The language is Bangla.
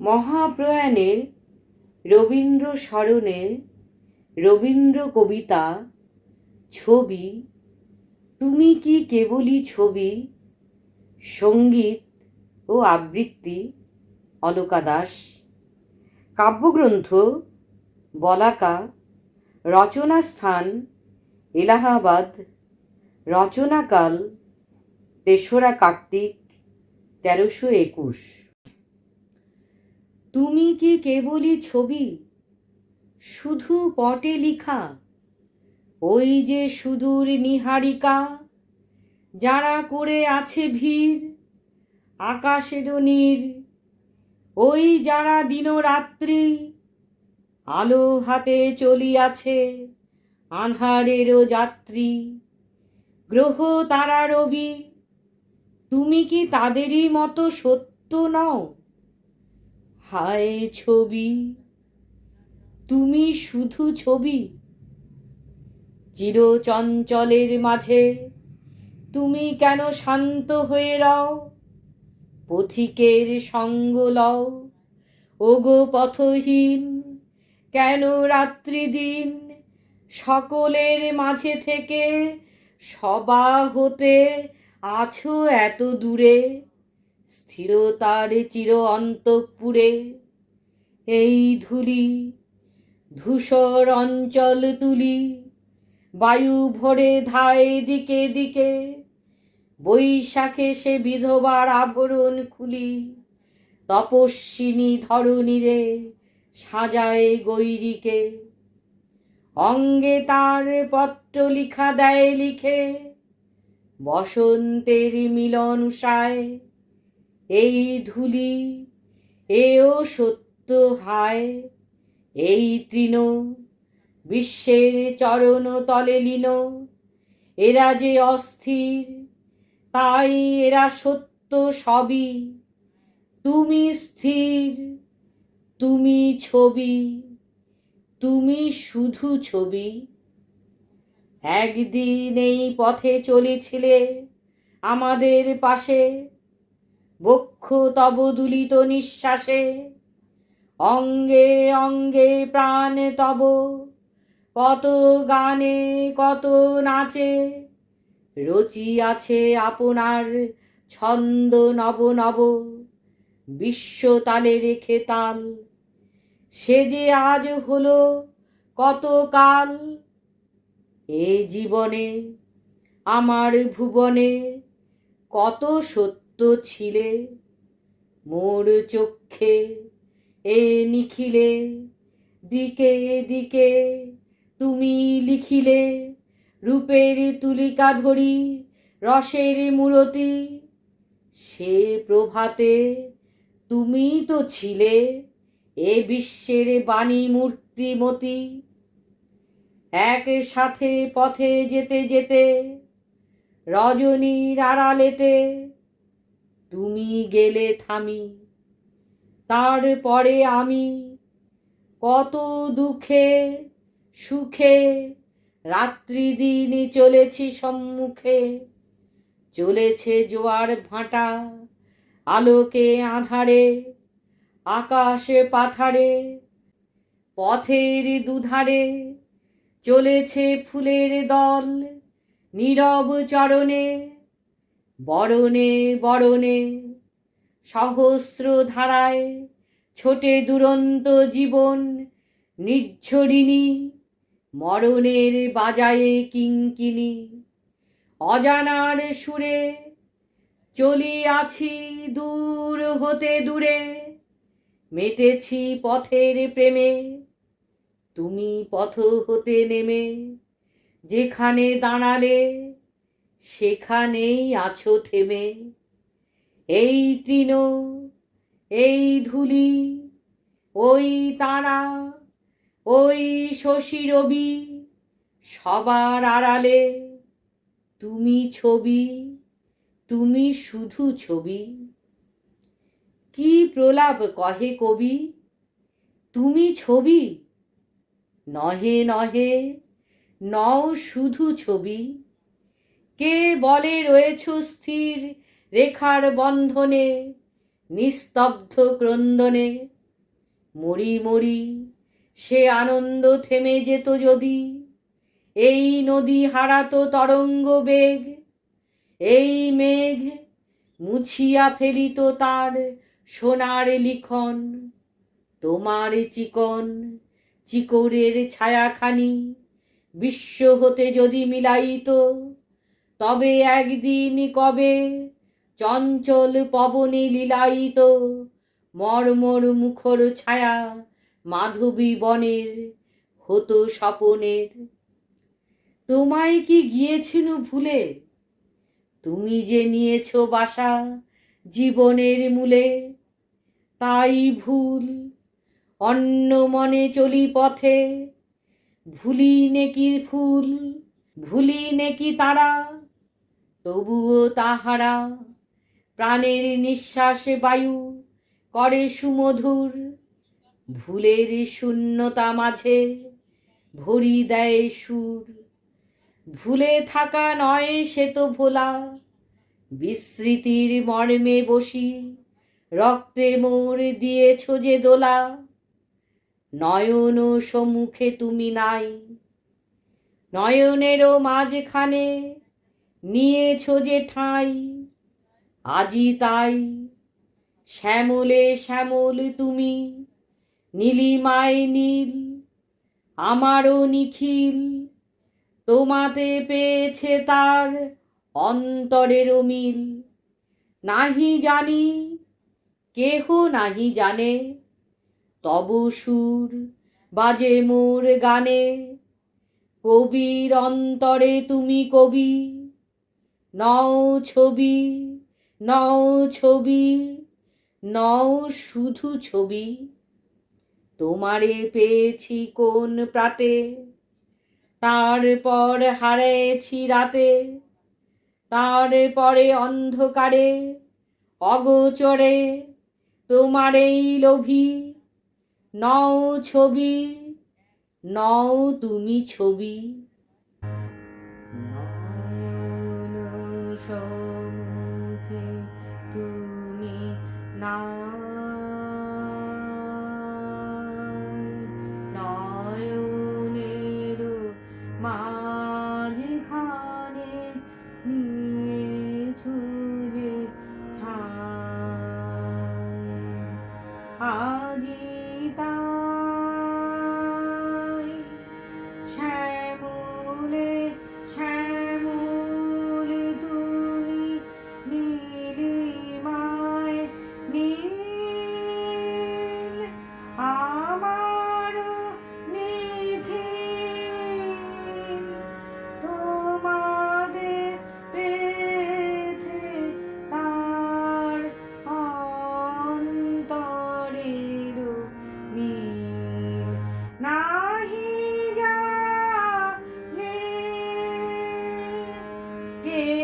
মহাপ্রয়াণে রবীন্দ্র স্মরণে রবীন্দ্র কবিতা ছবি। তুমি কি কেবলই ছবি, সংগীত ও আবৃত্তি, অলকা দাস। কাব্যগ্রন্থ বলাকা রচনা স্থান এলাহাবাদ। রচনাকাল তেসরা কার্তিক তেরোশো একুশ। তুমি কি কেবলই ছবি? শুধু পটে লিখা। ওই যে সুদূর নিহারিকা, যারা করে আছে ভিড় আকাশেরও নীর। ওই যারা দিনরাত্রি আলো হাতে চলিয়াছে আঁধারেরও যাত্রী। গ্রহ তারা রবি, তুমি কি তাদেরই মতো সত্য নও? হায় ছবি, তুমি শুধু ছবি। চিরচঞ্চলের মাঝে তুমি কেন শান্ত হয়ে রও? পথিকের সঙ্গ লও। ওগো পথহীন, কেন রাত্রি দিন সকলের মাঝে থেকে সবা হতে আছো এত দূরে? স্থিরতার চির অন্তঃপুরে এই ধুলি ধূসর অঞ্চল তুলি, বায়ু ভরে ধায় দিকে দিকে, বৈশাখে সে বিধবার আভরণ খুলি, তপস্বিনী ধরণীরে সাজায় গৈরিকে। অঙ্গে তার পত্র লিখা দেয় লিখে, বসন্তের মিলন উষায় এই ধুলি, এও সত্য হায়। এই তৃণ, বিশ্বের চরণ তলে লীন, এরা যে অস্থির, তাই এরা সত্য সবই। তুমি স্থির, তুমি ছবি, তুমি শুধু ছবি। একদিন এই পথে চলেছিলে আমাদের পাশে বক্ষ তব দুলিত নিঃশ্বাসে। অঙ্গে অঙ্গে প্রাণ তব। কত গানে, কত নাচে। রচি আছে আপনার ছন্দ নব নব। বিশ্ব তালে রেখে তাল। সে যে আজ হলো কত কাল? এ জীবনে, আমার ভুবনে কত সত্য ছিলে মোর চক্ষে এ নিখিলে, দিকে দিকে তুমি লিখিলে রূপের তুলিকা ধরি, রসের মূরতি, সে প্রভাতে তুমি তো ছিলে এ বিশ্বের বাণী মূর্তিমতি এক সাথে পথে যেতে যেতে রজনীর আড়ালেতে তুমি গেলে থামি, তারপরে আমি কত দুঃখে, সুখে রাত্রি দিন চলেছি সম্মুখে। চলেছে জোয়ার ভাঁটা, আলোকে আধারে, আকাশে পাথারে, পথের দুধারে। চলেছে ফুলের দল নীরব চরণে বরণে বরণে, সহস্র ধারায় ছোটে দুরন্ত জীবন, নির্ঝরিণী, মরণের বাজায়ে কিঙ্কিনি অজানার সুরে চলি আছি দূর হতে দূরে, মেতেছি পথের প্রেমে। তুমি পথ হতে নেমে যেখানে দাঁড়ালে সেখানেই আছো থেমে। এই তৃণ, এই ধুলি, ওই তারা, ওই শশী রবি, সবার আড়ালে। তুমি ছবি, তুমি শুধু ছবি। কি প্রলাপ কহে কবি? তুমি ছবি? নহে নহে, নও শুধু ছবি। কে বলে রয়েছ স্থির রেখার বন্ধনে, নিস্তব্ধ ক্রন্দনে? মরি মরি, সে আনন্দ থেমে যেত যদি? এই নদী হারাতো তরঙ্গ বেগ, এই মেঘ মুছিয়া ফেলিত তার সোনার লিখন। তোমার চিকন চিকরের ছায়াখানি বিশ্ব হতে যদি মিলাইত তবে একদিন কবে চঞ্চল পবনে লীলায়িত মর্মর মুখর ছায়া মাধবী বনের হতো স্বপনের। তোমায় কি গিয়েছিল ভুলে? তুমি যে নিয়েছ বাসা জীবনের মূলে, তাই ভুল। অন্য মনে চলি পথে, ভুলি নেকি ফুল, ভুলি নেকি তারা তবুও তাহারা প্রাণের নিঃশ্বাসে বায়ু করে সুমধুর। ভুলের শূন্যতা মাঝে ভরি দেয় সুর। ভুলে থাকা নয় সে তো ভোলা, বিস্মৃতির মর্মে বসি, রক্তে মোর দিয়েছ যে দোলা। নয়ন সম্মুখে তুমি নাই, নয়নেরও মাঝখানে নিয়েছ যে ঠাঁই, আজি তাই শ্যামলে শ্যামল তুমি, নীলিমায় নীল, আমারও নিখিল, তোমাতে পেয়েছে তার অন্তরের মিল। নাহি জানি, কেহ নাহি জানে, তব সুর বাজে মোর গানে, কবির অন্তরে তুমি কবি। নও ছবি নও ছবি, নও শুধু ছবি। তোমারে পেয়েছি কোন প্রাতে, তারপর হারিয়েছি রাতে। তারপরে অন্ধকারে, অগোচরে তোমারেই লোভী। নও ছবি, নও তুমি ছবি। নয়নের মাঝখানে নিয়ে ছুঁয়ে ঠাই। আজি হে